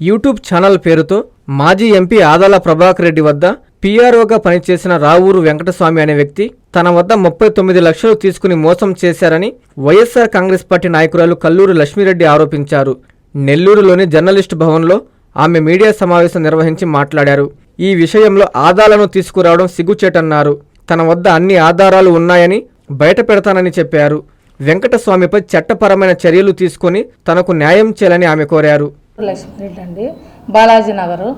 YouTube channel పేరుతో మాజీ MP Adala Prabhakar Reddy వద్ద పీఆర్ఓగా పనిచేసిన రావూరు వెంకటస్వామి అనే వ్యక్తి తన వద్ద ముప్పై తొమ్మిది లక్షలు తీసుకుని మోసం చేశారని వైఎస్ఆర్ కాంగ్రెస్ పార్టీ నాయకురాలు కల్లూరు లక్ష్మీరెడ్డి ఆరోపించారు. నెల్లూరులోని జర్నలిస్టు భవన్లో ఆమె మీడియా సమావేశం నిర్వహించి మాట్లాడారు. ఈ విషయంలో ఆదాలను తీసుకురావడం సిగ్గుచేటన్నారు. తన వద్ద అన్ని ఆధారాలు ఉన్నాయని బయట పెడతానని చెప్పారు. వెంకటస్వామిపై చట్టపరమైన చర్యలు తీసుకొని తనకు న్యాయం చేయాలని ఆమె కోరారు. లక్ష్మీరెడ్డి అండి బాలాజీ నగరు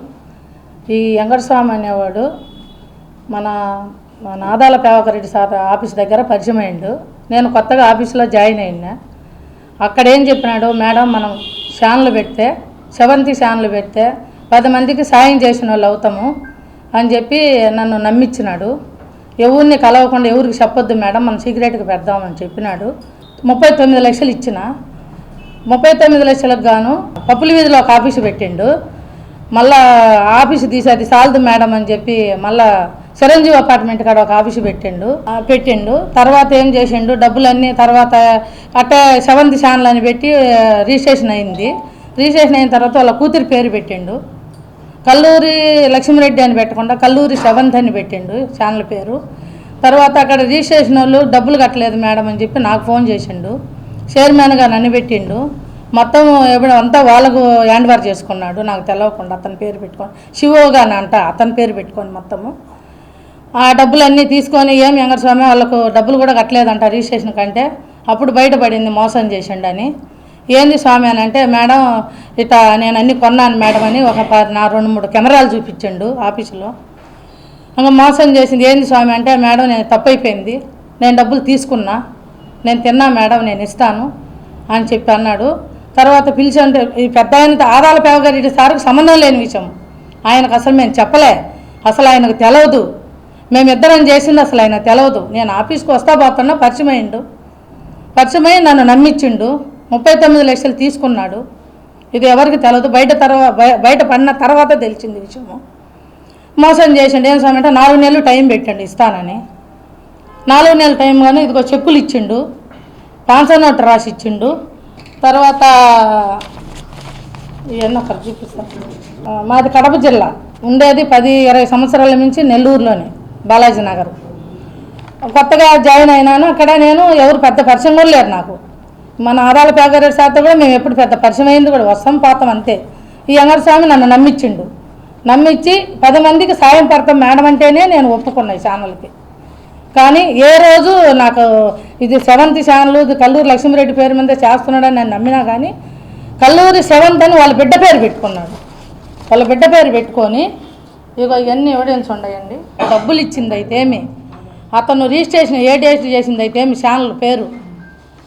ఈ వెంకటస్వామి అనేవాడు మన మన ఆదాల పేవకరెడ్డి సార్ ఆఫీస్ దగ్గర పరిచయం అయ్యిండు. నేను కొత్తగా ఆఫీస్లో జాయిన్ అయినా. అక్కడ ఏం చెప్పినాడు మేడం మనం ఛానల్ పెడితే సెవెంత్ ఛానల్ పెడితే పది మందికి సాయం చేసిన వాళ్ళు అవుతాము అని చెప్పి నన్ను నమ్మించినాడు ఎవరిని కలవకుండా ఎవరికి చెప్పొద్దు మేడం మనం సీక్రెట్గా పెడదామని చెప్పినాడు. ముప్పై తొమ్మిది లక్షలు ఇచ్చిన. ముప్పై తొమ్మిది లక్షలకు గాను పప్పుల వీధిలో ఒక ఆఫీసు పెట్టిండు. మళ్ళా ఆఫీసు తీసి అది సాలదు మేడం అని చెప్పి మళ్ళా చిరంజీవి అపార్ట్మెంట్ కాడ ఒక ఆఫీసు పెట్టిండు. పెట్టిండు. తర్వాత ఏం చేసిండు? డబ్బులన్నీ తర్వాత అట్టే సెవెంత్ ఛానల్ అని పెట్టి రిజిస్ట్రేషన్ అయింది. రిజిస్ట్రేషన్ అయిన తర్వాత వాళ్ళ కూతురి పేరు పెట్టిండు. కల్లూరి లక్ష్మీరెడ్డి అని పెట్టకుండా కల్లూరి సెవెంత్ అని పెట్టిండు ఛానల్ పేరు. తర్వాత అక్కడ రిజిస్ట్రేషన్ వాళ్ళు డబ్బులు కట్టలేదు మేడం అని చెప్పి నాకు ఫోన్ చేసిండు. చైర్మన్గా నన్ను పెట్టిండు. మొత్తం ఎప్పుడు అంతా వాళ్ళకు హ్యాండ్ ఓవర్ చేసుకున్నాడు. నాకు తెలవకుండా అతని పేరు పెట్టుకొని శివోగా అంట అతని పేరు పెట్టుకొని మొత్తము. ఆ డబ్బులన్నీ తీసుకొని ఏం వెంకటస్వామి వాళ్ళకు డబ్బులు కూడా కట్టలేదంట రిజిస్ట్రేషన్ కంటే. అప్పుడు బయటపడింది మోసం చేసిండని. ఏంది స్వామి అని అంటే మేడం ఇట నేను అన్ని కొన్నాను మేడం అని ఒక ప- నా రెండు మూడు కెమెరాలు చూపించండు ఆఫీసులో. ఇంకా మోసం చేసింది. ఏంది స్వామి అంటే మేడం నేను తప్పైపోయింది. నేను డబ్బులు తీసుకున్నా. నేను తిన్నా మేడం నేను ఇస్తాను అని చెప్పి అన్నాడు. తర్వాత పిలిచి అంటే ఈ పెద్ద ఆయన ఆదాల పేవగారి సార్కి సంబంధం లేని విషయం. ఆయనకు అసలు మేము చెప్పలే. అసలు ఆయనకు తెలవదు. మేమిద్దరం చేసింది అసలు ఆయన తెలవదు. నేను ఆఫీస్కి వస్తా పోతున్నా పరిచయం పరిచయమై నన్ను నమ్మించిండు. ముప్పై తొమ్మిది లక్షలు తీసుకున్నాడు. ఇది ఎవరికి తెలియదు బయట తర్వాత బయట పడిన తర్వాత తెలిసింది విషయము. మోసం చేసిండు. ఏం సమయంటే నాలుగు నెలలు టైం పెట్టండి ఇస్తానని. నాలుగు నెలల టైం కానీ ఇదిగో చెప్పులు ఇచ్చిండు పాన్సర్ నోట్ రాసి ఇచ్చిండు తర్వాత ఇవన్నీ అక్కడ చూపిస్తాను మాది కడప జిల్లా. ఉండేది పది ఇరవై సంవత్సరాల నుంచి నెల్లూరులోనే బాలాజీ నగర్ కొత్తగా జాయిన్ అయినాను. అక్కడ నేను ఎవరు పెద్ద పరిచయం కూడా లేరు నాకు. మన ఆదాల పేగారెడ్డి శాతం కూడా మేము ఎప్పుడు పెద్ద పరిచయం అయింది కూడా వస్తాం పోతాం అంతే. ఈ అంగరస్వామి నన్ను నమ్మించిండు నమ్మించి పది మందికి సాయం పడతాం మేడం అంటేనే నేను ఒప్పుకున్నాను ఈ ఛానల్కి కానీ ఏ రోజు నాకు ఇది సెవెంత్ ఛానల్ ఇది కల్లూరు లక్ష్మీరెడ్డి పేరు మీద చేస్తున్నాడని నేను నమ్మినా కానీ కల్లూరి సెవెంత్ అని వాళ్ళ బిడ్డ పేరు పెట్టుకున్నాడు. వాళ్ళ బిడ్డ పేరు పెట్టుకొని ఇగో ఇవన్నీ ఎవిడెన్స్ ఉండయండి డబ్బులు ఇచ్చింది అయితేమి అతను రిజిస్ట్రేషన్ ఏ డేట్ చేసింది అయితేమి ఛానల్ పేరు.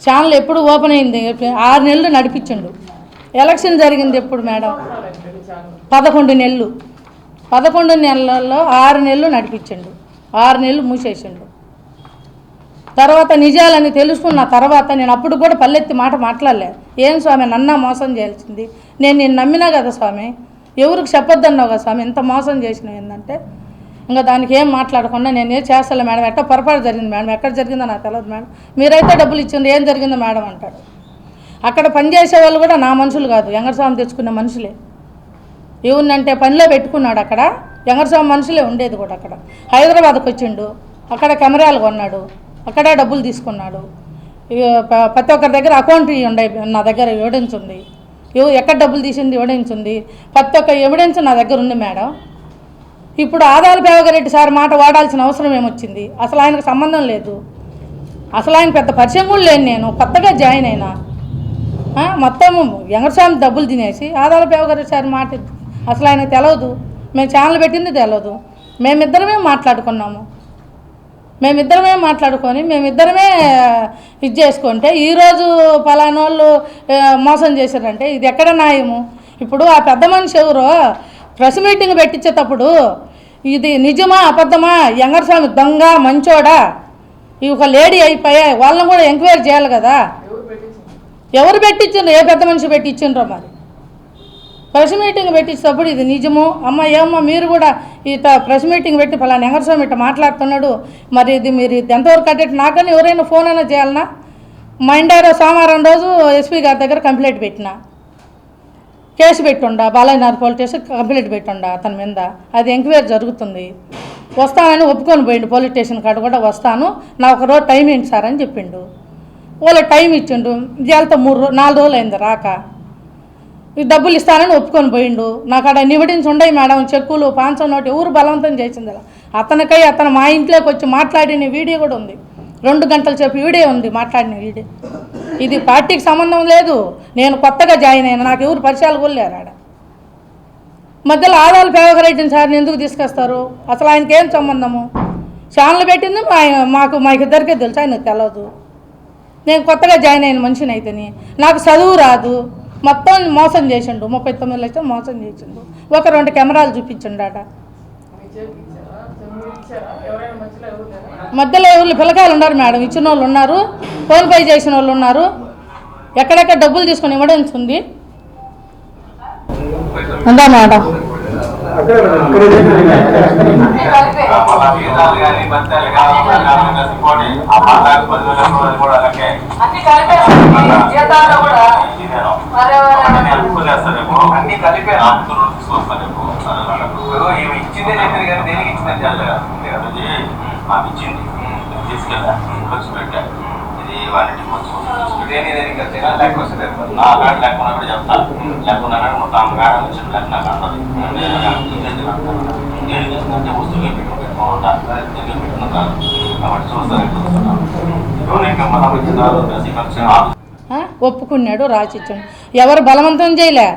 ఛానల్ ఎప్పుడు ఓపెన్ అయింది? ఆరు నెలలు నడిపించిండు. ఎలక్షన్ జరిగింది ఎప్పుడు మేడం? పదకొండు నెలలు. పదకొండు నెలల్లో ఆరు నెలలు నడిపించిండు. ఆరు నెలలు మూసేసిండు. తర్వాత నిజాలని తెలుసుకున్న తర్వాత నేను అప్పుడు కూడా పల్లెత్తి మాట మాట్లాడలే. ఏం స్వామి నన్నా మోసం చేయాల్సింది? నేను నేను నమ్మినా కదా స్వామి? ఎవరికి చెప్పొద్దన్నావు కదా స్వామి? ఇంత మోసం చేసిన ఏంటంటే ఇంకా దానికి ఏం మాట్లాడకుండా నేను ఏం చేస్తాను మేడం? ఎట్ట పొరపాటు జరిగింది మేడం? ఎక్కడ జరిగిందో నాకు తెలియదు మేడం. మీరైతే డబ్బులు ఇచ్చిండ్రు ఏం జరిగిందో మేడం అంటాడు. అక్కడ పనిచేసే వాళ్ళు కూడా నా మనుషులు కాదు. వెంకటస్వామి తెచ్చుకున్న మనుషులే. ఏముందంటే పనిలో పెట్టుకున్నాడు అక్కడ. వెంకటస్వామి మనుషులే ఉండేది కూడా అక్కడ. హైదరాబాద్కి వచ్చిండు అక్కడ కెమెరాలు కొన్నాడు. అక్కడ డబ్బులు తీసుకున్నాడు. ప్రతి ఒక్కరి దగ్గర అకౌంట్ ఉండే నా దగ్గర ఎవిడెన్స్ ఉంది. ఎక్కడ డబ్బులు తీసింది ఎవిడెన్స్ ఉంది. ప్రతి ఒక్క ఎవిడెన్స్ నా దగ్గర ఉంది మేడం. ఇప్పుడు ఆదాల పేవగారెడ్డి సార్ మాట వాడాల్సిన అవసరం ఏమొచ్చింది? అసలు ఆయనకు సంబంధం లేదు. అసలు ఆయన పెద్ద పరిచయం కూడా లేను నేను. కొత్తగా జాయిన్ అయినా. మొత్తం వెంకటస్వామి డబ్బులు తినేసి ఆదాల పేవగారెడ్డి సార్ మాట అసలు ఆయన తెలవదు. మేము ఛానల్ పెట్టింది తెలవదు. మేమిద్దరమే మాట్లాడుకున్నాము. మేమిద్దరమే మాట్లాడుకొని మేమిద్దరమే ఇది చేసుకుంటే ఈరోజు పలానోళ్ళు మోసం చేశారంటే ఇది ఎక్కడ న్యాయము? ఇప్పుడు ఆ పెద్ద మనిషి ఎవరో ప్రెస్ మీటింగ్ పెట్టించేటప్పుడు ఇది నిజమా అబద్ధమా యంగరస్వామి దొంగ మంచోడా? ఈ ఒక లేడీ అయిపోయా వాళ్ళని కూడా ఎంక్వైరీ చేయాలి కదా? ఎవరు పెట్టించిండ్రు ఏ పెద్ద మనిషి పెట్టించిండ్రో మరి? ప్రెస్ మీటింగ్ పెట్టించినప్పుడు ఇది నిజము? అమ్మ ఏమమ్మా మీరు కూడా ఇట ప్రెస్ మీటింగ్ పెట్టి ఫలానా ఎంగరస్వామి ఇట్లా మాట్లాడుతున్నాడు. మరి ఇది మీరు ఇది ఎంతవరకు కట్టేట్టు నాకని ఎవరైనా ఫోన్ అయినా చేయాలన్నా మైండారో సోమవారం రోజు ఎస్పీ గారి దగ్గర కంప్లైంట్ పెట్టిన? కేసు పెట్టుండా? బాలయ్యనాథ్ పోలీస్ స్టేషన్ కంప్లైంట్ పెట్టుండా అతని మీద? అది ఎంక్వైరీ జరుగుతుంది. వస్తానని ఒప్పుకొని పోయిండు పోలీస్ స్టేషన్ కాడ కూడా వస్తాను. నా ఒక రోజు టైం ఏంటి సార్ అని చెప్పిండు. వాళ్ళ టైం ఇచ్చిండు. ఇవాళతో మూడు రోజు నాలుగు రోజులు అయింది రాక. ఈ డబ్బులు ఇస్తానని ఒప్పుకొని పోయిండు. నాకు అక్కడ నివడించి ఉండయి మేడం చెక్కులు పాంచం నోటి ఎవరు బలవంతం చేసింది అతనికై అతను మా ఇంట్లోకి వచ్చి మాట్లాడిన వీడియో కూడా ఉంది. రెండు గంటల చెప్పి వీడియో ఉంది మాట్లాడిన వీడియో. ఇది పార్టీకి సంబంధం లేదు. నేను కొత్తగా జాయిన్ అయినా నాకు ఎవరు పరిచయాలు కూడా లేరు ఆడ. మధ్యలో ఆదాలు పేవకరెడ్డిని సార్ని ఎందుకు తీసుకొస్తారు? అసలు ఆయనకి ఏం సంబంధము? ఛానల్ పెట్టింది ఆయన మాకు మాకు ఇద్దరికే తెలుసు ఆయనకు తెలియదు నేను కొత్తగా జాయిన్ అయిన మనిషిని అయితేని. నాకు చదువు రాదు. మొత్తం మోసం చేసిండు. ముప్పై తొమ్మిది లక్షలు మోసం చేసిండు. ఒక రెండు కెమెరాలు చూపించిండాట. మధ్యలో ఎవరు పిల్లకాయలు ఉన్నారు మేడం. ఇచ్చిన వాళ్ళు ఉన్నారు. ఫోన్ పే చేసిన వాళ్ళు ఉన్నారు. ఎక్కడెక్కడ డబ్బులు తీసుకొని ఇవ్వడం ఉంది. ఉందా మేడం. మళ్ళా జీతాలు కానీ బత్తాలు కానీ అందరం ఆ పద్నాలుగు పదివేల రూపాయలు కూడా అలాగే అన్ని కలిపేసి జీతాల్లో కూడా ఇదేనో. ఇచ్చిందే? కానీ దేనికి ఇచ్చిందని అది ఇచ్చింది తీసుకెళ్ళా ఖర్చు పెట్టా ఇది వాటికి దేని దేనికి అంతేనా లేకపోతే నా కాడ లేకుండా కూడా చెప్తా. లేకుండా మొత్తం ఆమె కాడ వచ్చిన నేను చేసినంటే వస్తువులు పెట్టుకుంటా నేను పెట్టుకుంటాను? కాబట్టి చూస్తాను ఒప్పుకున్నాడు రాసిచ్చాడు ఎవరు బలవంతం చేయలే.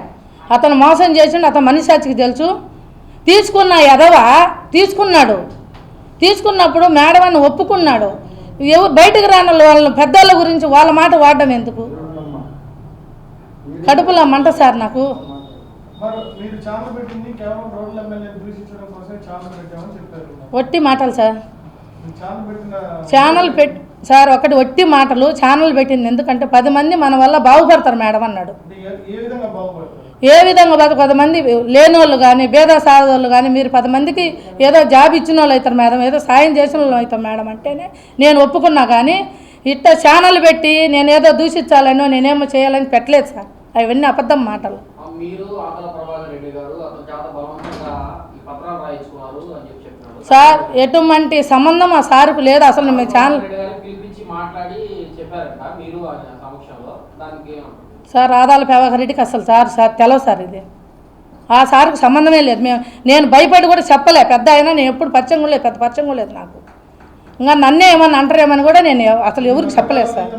అతను మోసం చేసిండు అతను మనిషాచికి తెలుసు. తీసుకున్న ఎదవ తీసుకున్నాడు. తీసుకున్నప్పుడు మేడం అని ఒప్పుకున్నాడు. ఎవరు బయటకు రాని వాళ్ళ పెద్దోళ్ళ గురించి వాళ్ళ మాట వాడడం ఎందుకు? కడుపులో మంట సార్ నాకు. ఒట్టి మాటలు సార్. ఛానల్ పెట్ సార్ ఒకటి ఒట్టి మాటలు ఛానల్ పెట్టింది ఎందుకంటే పది మంది మన వల్ల బాగుపడతారు మేడం అన్నాడు. ఏ- విధంగా పది మంది లేనోళ్ళు కానీ భేద సాధోళ్ళు కానీ మీరు పది మందికి ఏదో జాబ్ ఇచ్చిన వాళ్ళు అవుతారు మేడం ఏదో సాయం చేసిన వాళ్ళు అవుతాం మేడం అంటేనే నేను ఒప్పుకున్నా కానీ ఇట్ట ఛానల్ పెట్టి నేను ఏదో దూషించాలనో నేనేమో చేయాలని పెట్టలేదు సార్. అవన్నీ అబద్ధం మాటలు. సార్ ఎటువంటి సంబంధం ఆ సార్కు లేదు. అసలు మీ ఛానల్ సార్ ఆదాల ప్రభాకర్ రెడ్డికి అసలు సార్ సార్ తెలవు సార్ ఇది. ఆ సార్కు సంబంధమే లేదు. మేము నేను భయపడి కూడా చెప్పలే. పెద్ద అయినా నేను ఎప్పుడు పరిచయం కూడా లేదు. పెద్ద పరిచయం కూడా లేదు నాకు. ఇంకా నన్నే ఏమన్నా అంటారేమని కూడా నేను అసలు ఎవరికి చెప్పలేదు సార్.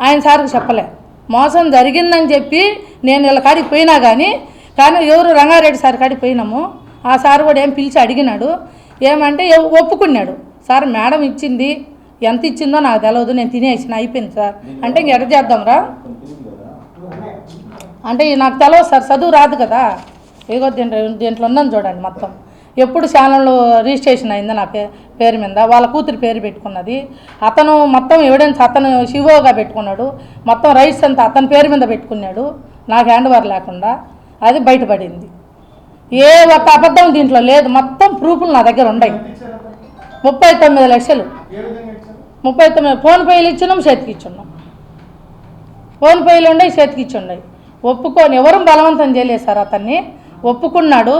ఆయన సార్కు చెప్పలే. మోసం జరిగిందని చెప్పి నేను వీళ్ళ కాడికి పోయినా కానీ కానీ ఎవరు రంగారెడ్డి సార్ కాడికి పోయినాము. ఆ సార్ కూడా ఏం పిలిచి అడిగినాడు. ఏమంటే ఎవ్- ఒప్పుకున్నాడు. సార్ మేడం ఇచ్చింది. ఎంత ఇచ్చిందో నాకు తెలియదు నేను తినేసిన అయిపోయింది సార్. అంటే ఇంక ఎడ చేద్దాంరా అంటే నాకు తెలియదు సార్ చదువు రాదు కదా. ఇగో దీంట్లో దీంట్లో ఉందని చూడండి మొత్తం. ఎప్పుడు ఛానల్లో రిజిస్ట్రేషన్ అయింది నా పే పేరు మీద. వాళ్ళ కూతురి పేరు పెట్టుకున్నది. అతను మొత్తం ఎవిడెన్స్ అతను శివోగా పెట్టుకున్నాడు. మొత్తం రైట్స్ అంతా అతని పేరు మీద పెట్టుకున్నాడు. నాకు హ్యాండ్ ఓవర్ లేకుండా. అది బయటపడింది. ఏ ఒక్క అబద్ధం దీంట్లో లేదు. మొత్తం ప్రూఫ్లు నా దగ్గర ఉన్నాయి ముప్పై తొమ్మిది లక్షలు. ముప్పై తొమ్మిది ఫోన్ పేలు ఇచ్చినాం చేతికి ఇచ్చున్నాం. ఫోన్ పేలు ఉండే చేతికి ఇచ్చున్నాయి ఒప్పుకొని ఎవరు బలవంతం చేయలేదు సార్ అతన్ని. ఒప్పుకున్నాడు.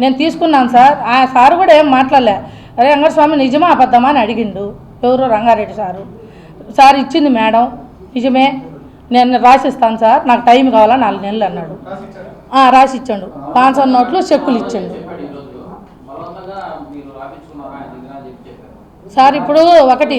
నేను తీసుకున్నాను సార్. ఆ సార్ కూడా ఏం మాట్లాడలే. అరే రంగస్వామి నిజమా అబద్ధమా? అని అడిగిండు. ఎవరు రంగారెడ్డి సారు. సార్ ఇచ్చింది మేడం. నిజమే. నేను రాసిస్తాను సార్. నాకు టైం కావాలా? నాలుగు నెలలు అన్నాడు. రాసి ఇచ్చాడు పాంచం నోట్లు చెక్కులు ఇచ్చాడు చెప్పాడు ఈరోజు బలవంతంగా మీరు రాపించుకున్నారు ఆయన దగ్గర అని చెప్పి చెప్పారు సార్ ఇప్పుడు ఒకటి.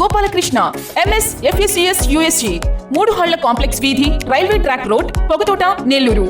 Gopalakrishna MS FSCS USC మూడు హళ్ళ కాంప్లెక్స్ వీధి railway track road Pogathota Nellore.